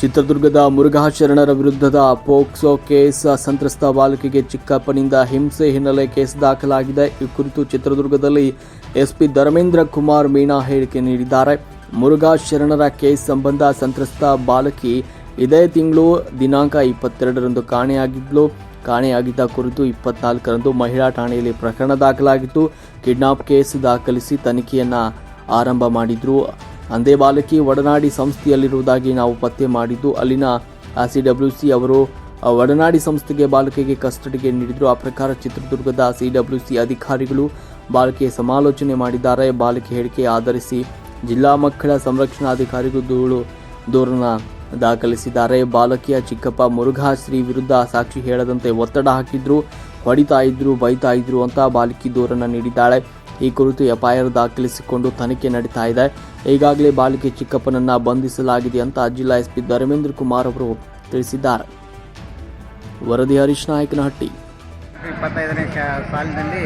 ಚಿತ್ರದುರ್ಗದ ಮುರುಘಾಶರಣರ ವಿರುದ್ಧದ POCSO case ಸಂತ್ರಸ್ತ ಬಾಲಕಿಗೆ ಚಿಕ್ಕಪ್ಪನಿಂದ ಹಿಂಸೆ ಹಿನ್ನೆಲೆ ಕೇಸ್ ದಾಖಲಾಗಿದೆ. ಈ ಕುರಿತು ಚಿತ್ರದುರ್ಗದಲ್ಲಿ ಎಸ್ಪಿ ಧರ್ಮೇಂದ್ರ ಕುಮಾರ್ ಮೀನಾ ಹೇಳಿಕೆ ನೀಡಿದ್ದಾರೆ. ಮುರುಘಾ ಶರಣರ ಕೇಸ್ ಸಂಬಂಧ ಸಂತ್ರಸ್ತ ಬಾಲಕಿ ಇದೇ ತಿಂಗಳು ದಿನಾಂಕ ಇಪ್ಪತ್ತೆರಡರಂದು ಕಾಣೆಯಾಗಿದ್ಲು. ಕಾಣೆಯಾಗಿದ್ದ ಕುರಿತು ಇಪ್ಪತ್ನಾಲ್ಕರಂದು ಮಹಿಳಾ ಠಾಣೆಯಲ್ಲಿ ಪ್ರಕರಣ ದಾಖಲಾಗಿತ್ತು. ಕಿಡ್ನಾಪ್ ಕೇಸ್ ದಾಖಲಿಸಿ ತನಿಖೆಯನ್ನು ಆರಂಭ ಮಾಡಿದ್ರು. ಅಂದೇ ಬಾಲಕಿ ಒಡನಾಡಿ ಸಂಸ್ಥೆಯಲ್ಲಿರುವುದಾಗಿ ನಾವು ಪತ್ತೆ ಮಾಡಿದ್ದು ಅಲ್ಲಿನ ಸಿಡಬ್ಲ್ಯೂಸಿ ಅವರು ಆ, ಒಡನಾಡಿ ಸಂಸ್ಥೆಗೆ ಬಾಲಕಿಗೆ ಕಸ್ಟಡಿಗೆ ನೀಡಿದ್ರು. ಆ ಪ್ರಕಾರ ಚಿತ್ರದುರ್ಗದ ಸಿಡಬ್ಲ್ಯೂಸಿ ಅಧಿಕಾರಿಗಳು ಬಾಲಕಿಯ ಸಮಾಲೋಚನೆ ಮಾಡಿದ್ದಾರೆ. ಬಾಲಕಿ ಹೇಳಿಕೆ ಆಧರಿಸಿ ಜಿಲ್ಲಾ ಮಕ್ಕಳ ಸಂರಕ್ಷಣಾಧಿಕಾರಿಗಳು ದೂಳು ದೂರನ ದಾಖಲಿಸಿದ್ದಾರೆ. ಬಾಲಕಿಯ ಚಿಕ್ಕಪ್ಪ ಮುರುಘಾಶ್ರೀ ವಿರುದ್ಧ ಸಾಕ್ಷಿ ಹೇಳದಂತೆ ಒತ್ತಡ ಹಾಕಿದ್ರು ಹೊಡಿತಾ ಇದ್ರು ಬೈತಾ ಇದ್ರು ಅಂತ ಬಾಲಕಿ ದೂರನ್ನು ನೀಡಿದ್ದಾಳೆ. ಈ ಕುರಿತು ಎಫ್ಐಆರ್ ದಾಖಲಿಸಿಕೊಂಡು ತನಿಖೆ ನಡೀತಾ ಇದೆ. ಈಗಾಗಲೇ ಬಾಲಕಿ ಚಿಕ್ಕಪ್ಪನನ್ನ ಬಂಧಿಸಲಾಗಿದೆ ಅಂತ ಜಿಲ್ಲಾ ಎಸ್ಪಿ ಧರ್ಮೇಂದ್ರ ಕುಮಾರ್ ಅವರು ತಿಳಿಸಿದ್ದಾರೆ. ವರದಿ ಹರೀಶ್ ನಾಯಕನಹಟ್ಟಿ. ಇಪ್ಪತ್ತೈದನೇ ಸಾಲಿನಲ್ಲಿ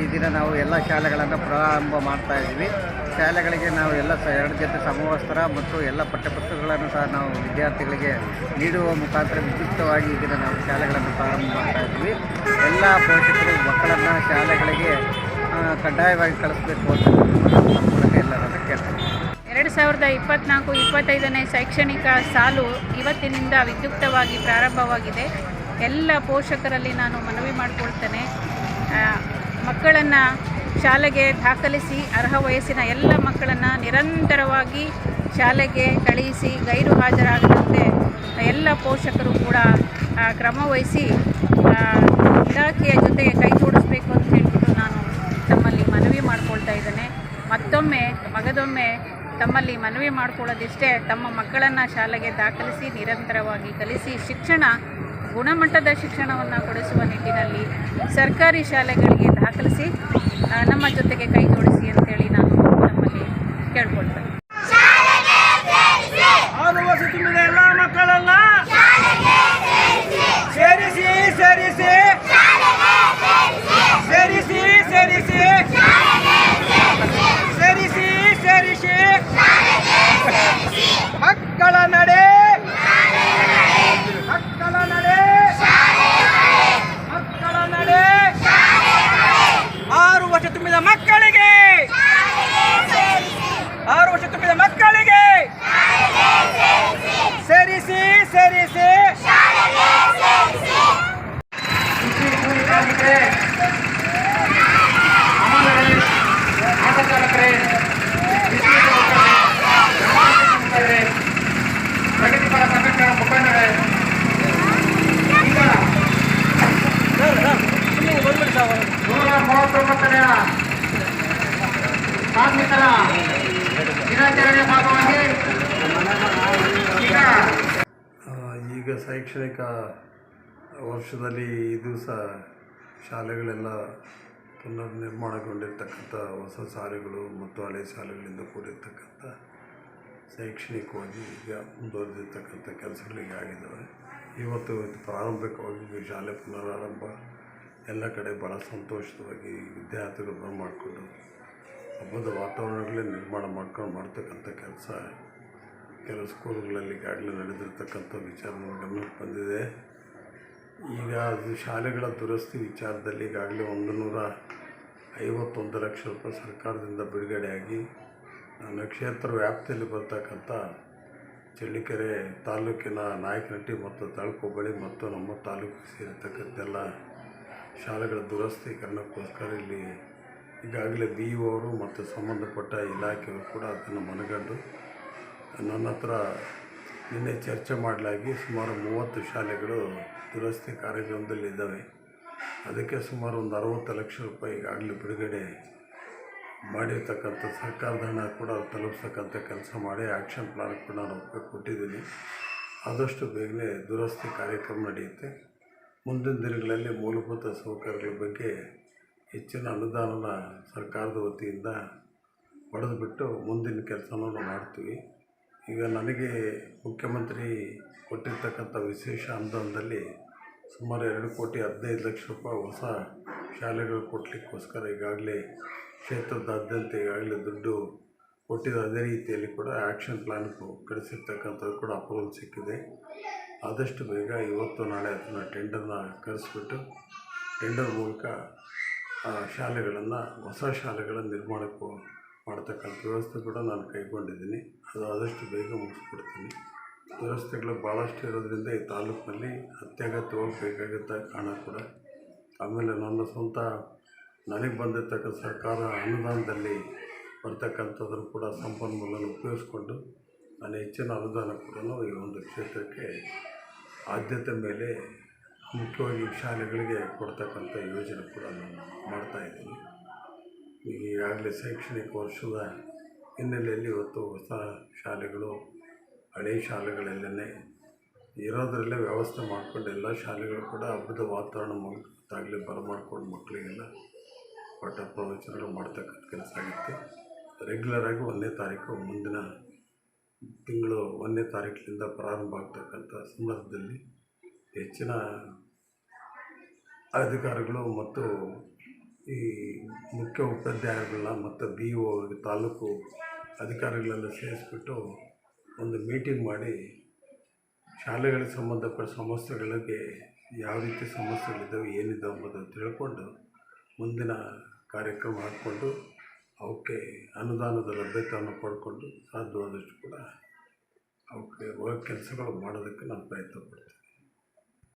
ಈ ದಿನ ನಾವು ಎಲ್ಲ ಶಾಲೆಗಳನ್ನು ಪ್ರಾರಂಭ ಮಾಡ್ತಾ ಇದ್ದೀವಿ. ಶಾಲೆಗಳಿಗೆ ನಾವು ಎಲ್ಲ ಎರಡು ಜೊತೆ ಸಮವಸ್ತ್ರ ಮತ್ತು ಎಲ್ಲ ಪಠ್ಯಪುಸ್ತಕಗಳನ್ನು ಸಹ ನಾವು ವಿದ್ಯಾರ್ಥಿಗಳಿಗೆ ನೀಡುವ ಮುಖಾಂತರ ವಿದ್ಯುಕ್ತವಾಗಿ ದಿನ ನಾವು ಶಾಲೆಗಳನ್ನು ಪ್ರಾರಂಭ ಮಾಡ್ತಾ ಇದ್ದೀವಿ. ಎಲ್ಲ ಪೋಷಕರು, ಮಕ್ಕಳನ್ನು ಶಾಲೆಗಳಿಗೆ ಕಡ್ಡಾಯವಾಗಿ ಕಳಿಸ್ಬೇಕು ಅಂತ ಮೂಲಕ ಎಲ್ಲರನ್ನು ಎರಡು ಸಾವಿರದ ಇಪ್ಪತ್ನಾಲ್ಕು ಇಪ್ಪತ್ತೈದನೇ ಶೈಕ್ಷಣಿಕ ಸಾಲು ಇವತ್ತಿನಿಂದ ವಿದ್ಯುಕ್ತವಾಗಿ ಪ್ರಾರಂಭವಾಗಿದೆ. ಎಲ್ಲ ಪೋಷಕರಲ್ಲಿ ನಾನು ಮನವಿ ಮಾಡಿಕೊಳ್ತೇನೆ. ಮಕ್ಕಳನ್ನು ಶಾಲೆಗೆ ದಾಖಲಿಸಿ ಅರ್ಹ ವಯಸ್ಸಿನ ಎಲ್ಲ ಮಕ್ಕಳನ್ನು ನಿರಂತರವಾಗಿ ಶಾಲೆಗೆ ಕಳುಹಿಸಿ ಗೈರು ಹಾಜರಾಗದಂತೆ ಎಲ್ಲ ಪೋಷಕರು ಕೂಡ ಆ, ತಮ್ಮಲ್ಲಿ ಮನವಿ ಮಾಡಿಕೊಳ್ಳೋದಿಷ್ಟೇ ತಮ್ಮ ಮಕ್ಕಳನ್ನು ಶಾಲೆಗೆ ದಾಖಲಿಸಿ ನಿರಂತರವಾಗಿ ಕಲಿಸಿ ಶಿಕ್ಷಣ, ಗುಣಮಟ್ಟದ ಶಿಕ್ಷಣವನ್ನು ಕೊಡಿಸುವ ನಿಟ್ಟಿನಲ್ಲಿ ಸರ್ಕಾರಿ ಶಾಲೆಗಳಿಗೆ ದಾಖಲಿಸಿ ನಮ್ಮ ಜೊತೆಗೆ ಕೈ ಜೋಡಿಸಿ ಅಂತೇಳಿ ನಾನು ತಮ್ಮಲ್ಲಿ ಕೇಳ್ಕೊಳ್ತೇನೆ. ಕಾರ್ಮಿಕರ ದಿನಾಚರಣೆ ಭಾಗವಾಗಿ ಈಗ ಶೈಕ್ಷಣಿಕ ವರ್ಷದಲ್ಲಿ ಈ ದಿವಸ ಶಾಲೆಗಳೆಲ್ಲ ಪುನರ್ ನಿರ್ಮಾಣಗೊಂಡಿರ್ತಕ್ಕಂಥ ಹೊಸ ಶಾಲೆಗಳು ಮತ್ತು ಹಳೆ ಶಾಲೆಗಳಿಂದ ಕೂಡಿರ್ತಕ್ಕಂಥ ಶೈಕ್ಷಣಿಕವಾಗಿ ಈಗ ಮುಂದುವರೆದಿರ್ತಕ್ಕಂಥ ಕೆಲಸಗಳಿಗೆ ಆಗಿದ್ದಾವೆ ಇವತ್ತು ಇದು ಪ್ರಾರಂಭಿಕವಾಗಿ ಶಾಲೆ ಪುನರಾರಂಭ ಎಲ್ಲ ಕಡೆ ಭಾಳ ಸಂತೋಷವಾಗಿ ವಿದ್ಯಾರ್ಥಿಗಳು ಬರಮಾಡಿಕೊಂಡು ಹಬ್ಬದ ವಾತಾವರಣಗಳೇ ನಿರ್ಮಾಣ ಮಾಡ್ಕೊಂಡು ಮಾಡ್ತಕ್ಕಂಥ ಕೆಲಸ. ಕೆಲವು ಸ್ಕೂಲ್ಗಳಲ್ಲಿ ಈಗಾಗಲೇ ನಡೆದಿರ್ತಕ್ಕಂಥ ವಿಚಾರ ಗಮನಕ್ಕೆ ಬಂದಿದೆ. ಈಗ ಅದು ಶಾಲೆಗಳ ದುರಸ್ತಿ ವಿಚಾರದಲ್ಲಿ ಈಗಾಗಲೇ ಒಂದು ನೂರ ಐವತ್ತೊಂದು ಲಕ್ಷ ರೂಪಾಯಿ ಸರ್ಕಾರದಿಂದ ಬಿಡುಗಡೆಯಾಗಿ ನನ್ನ ಕ್ಷೇತ್ರ ವ್ಯಾಪ್ತಿಯಲ್ಲಿ ಬರ್ತಕ್ಕಂಥ ಚಳ್ಳಿಕೆರೆ ತಾಲೂಕಿನ ನಾಯಕನಟ್ಟಿ ಮತ್ತು ತಾಳ್ಕೊಬಳಿ ಮತ್ತು ನಮ್ಮ ತಾಲೂಕಿಗೆ ಸೇರಿರ್ತಕ್ಕಂಥೆಲ್ಲ ಶಾಲೆಗಳ ದುರಸ್ತೀಕರಣಕ್ಕೋಸ್ಕರ ಇಲ್ಲಿ ಈಗಾಗಲೇ ಬಿ ಇ ಅವರು ಮತ್ತು ಸಂಬಂಧಪಟ್ಟ ಇಲಾಖೆಯವರು ಕೂಡ ಅದನ್ನು ಮನಗಂಡು ನನ್ನ ಹತ್ರ ನಿನ್ನೆ ಚರ್ಚೆ ಮಾಡಲಾಗಿ ಸುಮಾರು ಮೂವತ್ತು ಶಾಲೆಗಳು ದುರಸ್ತಿ ಕಾರ್ಯಕ್ರಮದಲ್ಲಿ ಇದ್ದಾವೆ. ಅದಕ್ಕೆ ಸುಮಾರು ಒಂದು ಅರವತ್ತು ಲಕ್ಷ ರೂಪಾಯಿ ಈಗಾಗಲೇ ಬಿಡುಗಡೆ ಮಾಡಿರ್ತಕ್ಕಂಥ ಸರ್ಕಾರದ ಹಣ ಕೂಡ ತಲುಪಿಸ್ತಕ್ಕಂಥ ಕೆಲಸ ಮಾಡಿ ಆ್ಯಕ್ಷನ್ ಪ್ಲಾನ್ ಕೂಡ ನಾನು ಕೊಟ್ಟಿದ್ದೀನಿ. ಆದಷ್ಟು ಬೇಗನೆ ದುರಸ್ತಿ ಕಾರ್ಯಕ್ರಮ ನಡೆಯುತ್ತೆ. ಮುಂದಿನ ದಿನಗಳಲ್ಲಿ ಮೂಲಭೂತ ಸೌಕರ್ಯಗಳ ಬಗ್ಗೆ ಹೆಚ್ಚಿನ ಅನುದಾನನ ಸರ್ಕಾರದ ವತಿಯಿಂದ ಪಡೆದುಬಿಟ್ಟು ಮುಂದಿನ ಕೆಲಸನೂ ಮಾಡ್ತೀವಿ. ಈಗ ನನಗೆ ಮುಖ್ಯಮಂತ್ರಿ ಕೊಟ್ಟಿರ್ತಕ್ಕಂಥ ವಿಶೇಷ ಅನುದಾನದಲ್ಲಿ ಸುಮಾರು ಎರಡು ಕೋಟಿ ಹದಿನೈದು ಲಕ್ಷ ರೂಪಾಯಿ ಹೊಸ ಶಾಲೆಗಳು ಕೊಡಲಿಕ್ಕೋಸ್ಕರ ಈಗಾಗಲೇ ಕ್ಷೇತ್ರದಾದ್ಯಂತ ಈಗಾಗಲೇ ದುಡ್ಡು ಕೊಟ್ಟಿದ್ದು ಅದೇ ರೀತಿಯಲ್ಲಿ ಕೂಡ ಆ್ಯಕ್ಷನ್ ಪ್ಲ್ಯಾನ್ ಕಳಿಸಿರ್ತಕ್ಕಂಥದ್ದು ಕೂಡ ಅಪ್ರೂವಲ್ ಸಿಕ್ಕಿದೆ. ಆದಷ್ಟು ಬೇಗ ಇವತ್ತು ನಾಳೆ ಅದನ್ನು ಟೆಂಡರ್ನ ಕರೆಸ್ಬಿಟ್ಟು ಟೆಂಡರ್ ಮೂಲಕ ಶಾಲೆಗಳನ್ನು, ಹೊಸ ಶಾಲೆಗಳ ನಿರ್ಮಾಣಕ್ಕೂ ಮಾಡ್ತಕ್ಕಂಥ ವ್ಯವಸ್ಥೆ ಕೂಡ ನಾನು ಕೈಗೊಂಡಿದ್ದೀನಿ. ಅದು ಆದಷ್ಟು ಬೇಗ ಮುಗಿಸ್ಕೊಡ್ತೀನಿ. ವ್ಯವಸ್ಥೆಗಳು ಭಾಳಷ್ಟು ಇರೋದ್ರಿಂದ ಈ ತಾಲೂಕಿನಲ್ಲಿ ಅತ್ಯಗತ್ಯವಾಗಿ ಬೇಕಾಗಿದ್ದ ಕಾರಣ ಕೂಡ. ಆಮೇಲೆ ನನ್ನ ಸ್ವಂತ ನನಗೆ ಬಂದಿರ್ತಕ್ಕಂಥ ಸರ್ಕಾರ ಅನುದಾನದಲ್ಲಿ ಬರ್ತಕ್ಕಂಥದ್ದನ್ನು ಕೂಡ ಸಂಪನ್ಮೂಲನ ಉಪಯೋಗಿಸ್ಕೊಂಡು ನಾನು ಹೆಚ್ಚಿನ ಅನುದಾನ ಕೂಡ ಈ ಒಂದು ಕ್ಷೇತ್ರಕ್ಕೆ ಆದ್ಯತೆ ಮೇಲೆ ಮುಖ್ಯವಾಗಿ ಶಾಲೆಗಳಿಗೆ ಕೊಡ್ತಕ್ಕಂಥ ಯೋಜನೆ ಕೂಡ ನಾನು ಮಾಡ್ತಾಯಿದ್ದೀನಿ ಈಗಾಗಲೇ ಶೈಕ್ಷಣಿಕ ವರ್ಷದ ಹಿನ್ನೆಲೆಯಲ್ಲಿ ಇವತ್ತು ಹೊಸ ಶಾಲೆಗಳು, ಹಳೆ ಶಾಲೆಗಳಲ್ಲೇ ಇರೋದರಲ್ಲೇ ವ್ಯವಸ್ಥೆ ಮಾಡಿಕೊಂಡು ಎಲ್ಲ ಶಾಲೆಗಳು ಕೂಡ ಹಬ್ಬದ ವಾತಾವರಣ ಮೂಲಕದಾಗಲೇ ಬರಮಾಡ್ಕೊಂಡು ಮಕ್ಕಳಿಗೆಲ್ಲ ಪಾಠ ಪ್ರವಚನಗಳು ಮಾಡ್ತಕ್ಕಂಥ ಕೆಲಸ ಆಗುತ್ತೆ ರೆಗ್ಯುಲರಾಗಿ ಒಂದನೇ ತಾರೀಕು, ಮುಂದಿನ ತಿಂಗಳು ಒಂದನೇ ತಾರೀಕಿನಿಂದ ಪ್ರಾರಂಭ ಆಗ್ತಕ್ಕಂಥ ಸಂದರ್ಭದಲ್ಲಿ ಹೆಚ್ಚಿನ ಅಧಿಕಾರಿಗಳು ಮತ್ತು ಈ ಮುಖ್ಯ ಉಪಾಧ್ಯಾಯರುಗಳನ್ನ ಮತ್ತು ಬಿ ಒ ತಾಲೂಕು ಅಧಿಕಾರಿಗಳೆಲ್ಲ ಸೇರಿಸ್ಬಿಟ್ಟು ಒಂದು ಮೀಟಿಂಗ್ ಮಾಡಿ ಶಾಲೆಗಳಿಗೆ ಸಂಬಂಧಪಟ್ಟ ಸಮಸ್ಯೆಗಳಿಗೆ ಯಾವ ರೀತಿ ಸಮಸ್ಯೆಗಳಿದ್ದಾವೆ, ಏನಿದ್ದಾವೆ ಅಂಬುದನ್ನು ತಿಳ್ಕೊಂಡು ಮುಂದಿನ ಕಾರ್ಯಕ್ರಮ ಹಾಕ್ಕೊಂಡು ಅವಕ್ಕೆ ಅನುದಾನದ ಲಭ್ಯತೆಯನ್ನು ಪಡ್ಕೊಂಡು ಸಾಧ್ಯವಾದಷ್ಟು ಕೂಡ ಅವಕ್ಕೆ ಕೆಲಸಗಳು ಮಾಡೋದಕ್ಕೆ ನಾನು ಪ್ರಯತ್ನ ಪಡ್ತೀನಿ.